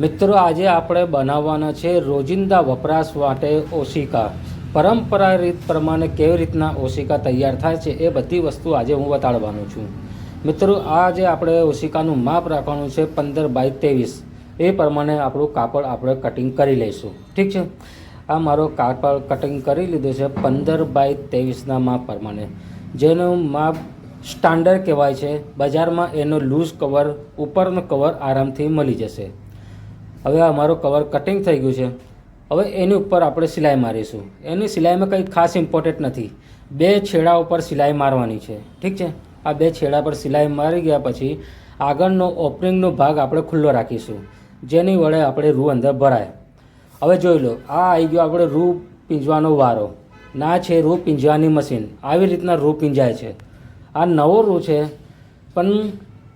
મિત્રો, આજે આપણે બનાવવાના છે રોજિંદા વપરાશ માટે ઓશિકા. પરંપરા રીત પ્રમાણે કેવી રીતના ઓશિકા તૈયાર થાય છે એ બધી વસ્તુ આજે હું બતાડવાનો છું. મિત્રો, આજે આપણે ઓશિકાનું માપ રાખવાનું છે પંદર બાય ત્રેવીસ. એ પ્રમાણે આપણું કાપડ આપણે કટિંગ કરી લઈશું. ઠીક છે? આ મારો કાપડ કટિંગ કરી લીધું છે પંદર બાય ત્રેવીસના માપ પ્રમાણે. જેનું માપ સ્ટાન્ડર્ડ કહેવાય છે. બજારમાં એનો લૂઝ કવર, ઉપરનો કવર આરામથી મળી જશે. હવે આ મારું કવર કટિંગ થઈ ગયું છે. હવે એની ઉપર આપણે સિલાઈ મારીશું. એની સિલાઈમાં કંઈ ખાસ ઇમ્પોર્ટન્ટ નથી. બે છેડા ઉપર સિલાઈ મારવાની છે. ઠીક છે? આ બે છેડા પર સિલાઈ મારી ગયા પછી આગળનો ઓપનિંગનો ભાગ આપણે ખુલ્લો રાખીશું. જેની વડે આપણે રૂ અંદર ભરાય. હવે જોઈ લો, આ આવી ગયો આપણે રૂ પીંજવાનો વારો. ના છે રૂ પીંજવાની મશીન. આવી રીતના રૂ પીંજાય છે. આ નવો રૂ છે, પણ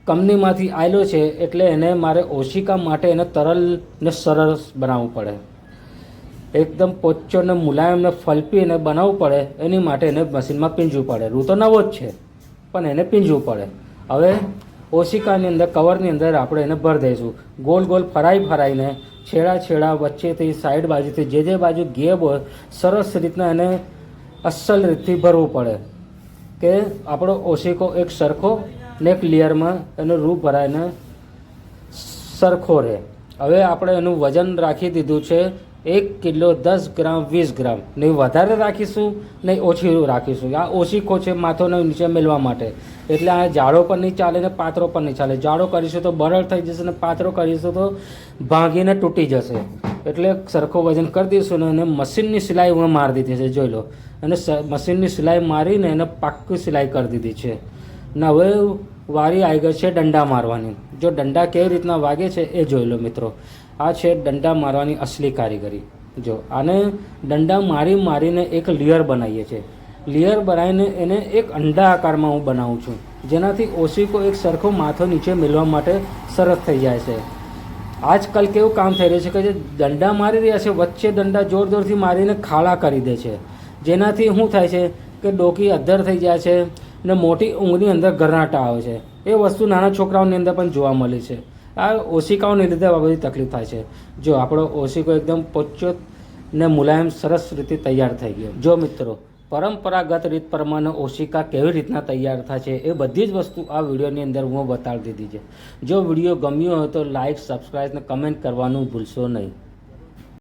કંપનીમાંથી આવેલો છે એટલે એને મારે ઓશિકા માટે એને તરલ ને સરસ બનાવવું પડે. એકદમ પોચો ને મુલાયમ ને ફલપી એને બનાવવું પડે, એની માટે એને મશીનમાં પીંજવું પડે. રૂ તો નવો જ છે, પણ એને પીંજવું પડે. હવે ઓશિકાની અંદર, કવરની અંદર આપણે એને ભરી દઈશું. ગોલ ગોલ ફરાઈ ફરાઈને છેડા છેડા વચ્ચેથી સાઈડ બાજુથી, જે જે બાજુ ગેપ હોય, સરસ રીતના એને અસલ રીતથી ભરવું પડે. કે આપણો ઓશિકો એક સરખો ને ક્લિયરમાં લેયરમાં એનો રૂ ભરાઈને સરખો રહે. હવે આપણે એનું વજન રાખી દીધું છે એક કિલો દસ ગ્રામ, વીસ ગ્રામ. નહીં વધારે રાખીશું નહીં ઓછી રાખીશું. આ ઓછી છે માથોને નીચે મેળવા માટે. એટલે આ જાડો પણ નહીં ચાલે ને પાત્રો પણ નહીં ચાલે. જાડો કરીશું તો બરડ થઈ જશે ને પાત્રો કરીશું તો ભાંગીને તૂટી જશે. એટલે સરખો વજન કરી દઈશું ને એને મશીનની સિલાઈ હું મારી દીધી છે, જોઈ લો. અને મશીનની સિલાઈ મારીને એને પાક્કી સિલાઈ કરી દીધી છે. ને, હવે વારી આવી ગઈ છે દંડા મારવાની. જો દંડા કેવી રીતના વાગે છે એ જોઈ લો મિત્રો. આ છે દંડા મારવાની અસલી કારીગરી. જો, આને દંડા મારી મારીને એક લેયર બનાવીએ છીએ. લેયર બનાવીને એને એક અંડા આકારમાં હું બનાવું છું. જેનાથી ઓશિકો એક સરખો માથો નીચે મેળવા માટે સરસ થઈ જાય છે. આજકાલ કેવું કામ થઈ રહ્યું છે કે જે દંડા મારી રહ્યા છે, વચ્ચે દંડા જોર જોરથી મારીને ખાડા કરી દે છે. જેનાથી શું થાય છે કે ડોકી અદ્ધર થઈ જાય છે ને મોટી ઊંઘની અંદર ગરનાટા આવે છે. એ વસ્તુ નાના છોકરાઓની અંદર પણ જોવા મળે છે. આ ઓશિકાઓને લીધે આ બધી તકલીફ થાય છે. જો આપણો ઓશિકો એકદમ પોચો ને મુલાયમ સરસ રીતે તૈયાર થઈ ગયો. જો મિત્રો, પરંપરાગત રીત પ્રમાણે ઓશિકા કેવી રીતના તૈયાર થાય છે એ બધી જ વસ્તુ આ વિડીયોની અંદર હું બતાવી દીધી છે. જો વીડિયો ગમ્યો હોય તો લાઇક સબસ્ક્રાઈબ ને કમેન્ટ કરવાનું ભૂલશો નહીં.